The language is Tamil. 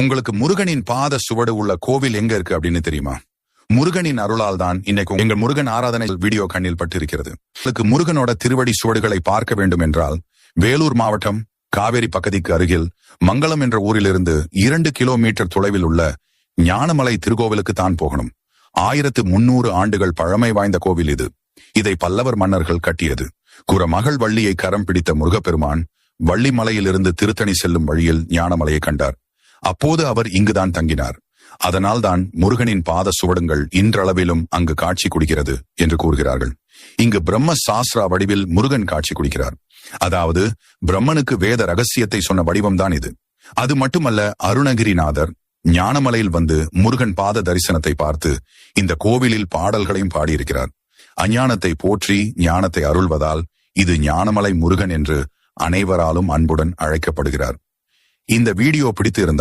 உங்களுக்கு முருகனின் பாத சுவடு உள்ள கோவில் எங்க இருக்கு அப்படின்னு தெரியுமா? முருகனின் அருளால் தான் இன்னைக்கு எங்கள் முருகன் ஆராதனை வீடியோ கண்ணில் பட்டிருக்கிறது. உங்களுக்கு முருகனோட திருவடி சுவடுகளை பார்க்க வேண்டும் என்றால் வேலூர் மாவட்டம் காவேரி பகுதிக்கு அருகில் மங்களம் என்ற ஊரிலிருந்து இரண்டு கிலோமீட்டர் தொலைவில் உள்ள ஞானமலை திருக்கோவிலுக்கு தான் போகணும். ஆயிரத்து முன்னூறு ஆண்டுகள் பழமை வாய்ந்த கோவில் இது. இதை பல்லவர் மன்னர்கள் கட்டியது. குற மகள் வள்ளியை கரம் பிடித்த முருகப்பெருமான் வள்ளிமலையிலிருந்து திருத்தணி செல்லும் வழியில் ஞானமலையை கண்டார். அப்போது அவர் இங்குதான் தங்கினார். அதனால்தான் முருகனின் பாத சுவடுங்கள் இன்றளவிலும் அங்கு காட்சி குடிக்கிறது என்று கூறுகிறார்கள். இங்கு பிரம்ம சாஸ்திரா வடிவில் முருகன் காட்சி குடிக்கிறார். அதாவது பிரம்மனுக்கு வேத ரகசியத்தை சொன்ன வடிவம்தான் இது. அது மட்டுமல்ல அருணகிரிநாதர் ஞானமலையில் வந்து முருகன் பாத தரிசனத்தை பார்த்து இந்த கோவிலில் பாடல்களையும் பாடியிருக்கிறார். அஞ்ஞானத்தை போற்றி ஞானத்தை அருள்வதால் இது ஞானமலை முருகன் என்று அனைவராலும் அன்புடன் அழைக்கப்படுகிறார். இந்த வீடியோ பிடித்து இருந்தால்